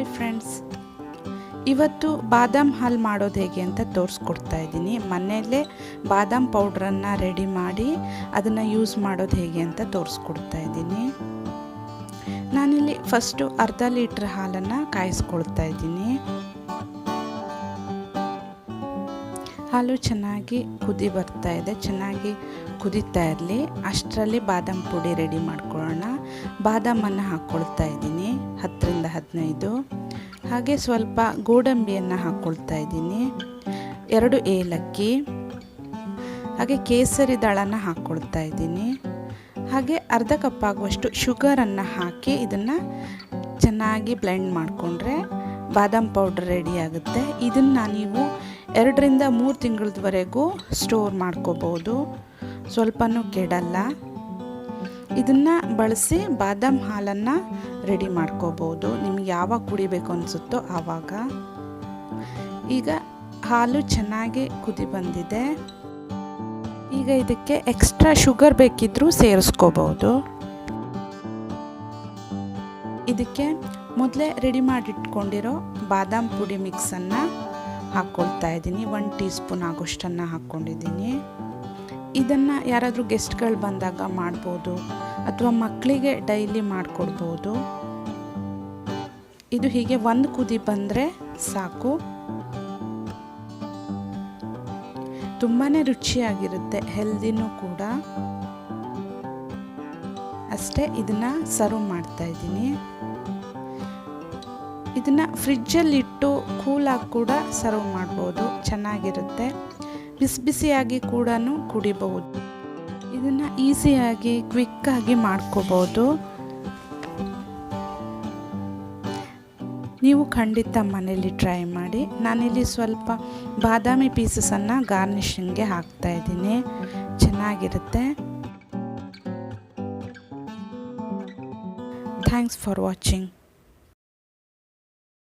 Hi friends. ಇವತ್ತು ಬಾದಾಮ್ ಹಾಲು ಮಾಡೋದು ಹೇಗೆ ಅಂತ ತೋರಿಸ್ಕೊಡ್ತಾ ಇದ್ದೀನಿ. ಮನೆಯಲ್ಲೇ ಬಾದಾಮ್ ಪೌಡ್ರನ್ನು ರೆಡಿ ಮಾಡಿ ಅದನ್ನು ಯೂಸ್ ಮಾಡೋದು ಹೇಗೆ ಅಂತ ತೋರಿಸ್ಕೊಡ್ತಾ ಇದ್ದೀನಿ. ನಾನಿಲ್ಲಿ ಫಸ್ಟು ಅರ್ಧ ಲೀಟ್ರ್ ಹಾಲನ್ನು ಕಾಯಿಸ್ಕೊಳ್ತಾ ಇದ್ದೀನಿ. ಹಾಲು ಚೆನ್ನಾಗಿ ಕುದಿ ಬರ್ತಾ ಇದೆ. ಚೆನ್ನಾಗಿ ಕುದೀತಾ ಇರಲಿ. ಅಷ್ಟರಲ್ಲಿ ಬಾದಾಮ್ ಪುಡಿ ರೆಡಿ ಮಾಡ್ಕೊಳ್ಳೋಣ. ಬಾದಾಮನ್ನು ಹಾಕ್ಕೊಳ್ತಾ ಇದ್ದೀನಿ. ಹತ್ತರಿಂದ ಹದಿನೈದು. ಹಾಗೆ ಸ್ವಲ್ಪ ಗೋಡಂಬಿಯನ್ನು ಹಾಕ್ಕೊಳ್ತಾ ಇದ್ದೀನಿ. ಎರಡು ಏಲಕ್ಕಿ. ಹಾಗೆ ಕೇಸರಿ ದಳನ ಹಾಕ್ಕೊಳ್ತಾ ಇದ್ದೀನಿ. ಹಾಗೆ ಅರ್ಧ ಕಪ್ ಆಗುವಷ್ಟು ಶುಗರನ್ನು ಹಾಕಿ ಇದನ್ನು ಚೆನ್ನಾಗಿ ಬ್ಲೆಂಡ್ ಮಾಡಿಕೊಂಡ್ರೆ ಬಾದಾಮ್ ಪೌಡ್ರ್ ರೆಡಿ ಆಗುತ್ತೆ. ಇದನ್ನು ನೀವು ಎರಡರಿಂದ ಮೂರು ತಿಂಗಳವರೆಗೂ ಸ್ಟೋರ್ ಮಾಡ್ಕೋಬೋದು. ಸ್ವಲ್ಪನೂ ಕೆಡಲ್ಲ. ಇದನ್ನು ಬಳಸಿ ಬಾದಾಮ್ ಹಾಲನ್ನು ರೆಡಿ ಮಾಡ್ಕೋಬೋದು. ನಿಮ್ಗೆ ಯಾವಾಗ ಕುಡಿಬೇಕು ಅನಿಸುತ್ತೋ ಆವಾಗ. ಈಗ ಹಾಲು ಚೆನ್ನಾಗಿ ಕುದಿ ಬಂದಿದೆ. ಈಗ ಇದಕ್ಕೆ ಎಕ್ಸ್ಟ್ರಾ ಶುಗರ್ ಬೇಕಿದ್ರೂ ಸೇರಿಸ್ಕೋಬೋದು. ಇದಕ್ಕೆ ಮೊದಲೇ ರೆಡಿ ಮಾಡಿಟ್ಕೊಂಡಿರೋ ಬಾದಾಮ್ ಪುಡಿ ಮಿಕ್ಸನ್ನು ಹಾಕ್ಕೊಳ್ತಾ ಇದ್ದೀನಿ. ಒನ್ ಟೀ ಸ್ಪೂನ್ ಆಗೋಷ್ಟನ್ನು ಹಾಕ್ಕೊಂಡಿದ್ದೀನಿ ಇದನ್ನು ಯಾರಾದರೂ ಗೆಸ್ಟ್ಗಳು ಬಂದಾಗ ಮಾಡ್ಬೋದು ಅಥವಾ ಮಕ್ಕಳಿಗೆ ಡೈಲಿ ಮಾಡಿಕೊಡ್ಬೋದು. ಇದು ಹೀಗೆ ಒಂದು ಕುದಿ ಬಂದರೆ ಸಾಕು. ತುಂಬಾ ರುಚಿಯಾಗಿರುತ್ತೆ, ಹೆಲ್ದಿನೂ ಕೂಡ. ಅಷ್ಟೇ ಇದನ್ನು ಸರ್ವ್ ಮಾಡ್ತಾ ಇದ್ದೀನಿ. ಇದನ್ನು ಫ್ರಿಜ್ಜಲ್ಲಿಟ್ಟು ಕೂಲಾಗಿ ಕೂಡ ಸರ್ವ್ ಮಾಡ್ಬೋದು, ಚೆನ್ನಾಗಿರುತ್ತೆ. ಬಿಸಿ ಬಿಸಿಯಾಗಿ ಕೂಡ ಕುಡಿಬಹುದು. ಇದನ್ನು ಈಸಿಯಾಗಿ ಕ್ವಿಕ್ಕಾಗಿ ಮಾಡ್ಕೋಬೋದು ನೀವು ಖಂಡಿತ ಮನೇಲಿ ಟ್ರೈ ಮಾಡಿ. ನಾನಿಲ್ಲಿ ಸ್ವಲ್ಪ ಬಾದಾಮಿ ಪೀಸಸನ್ನು ಗಾರ್ನಿಷಿಂಗ್ಗೆ ಹಾಕ್ತಾ ಇದ್ದೀನಿ. ಚೆನ್ನಾಗಿರುತ್ತೆ. Thanks for watching.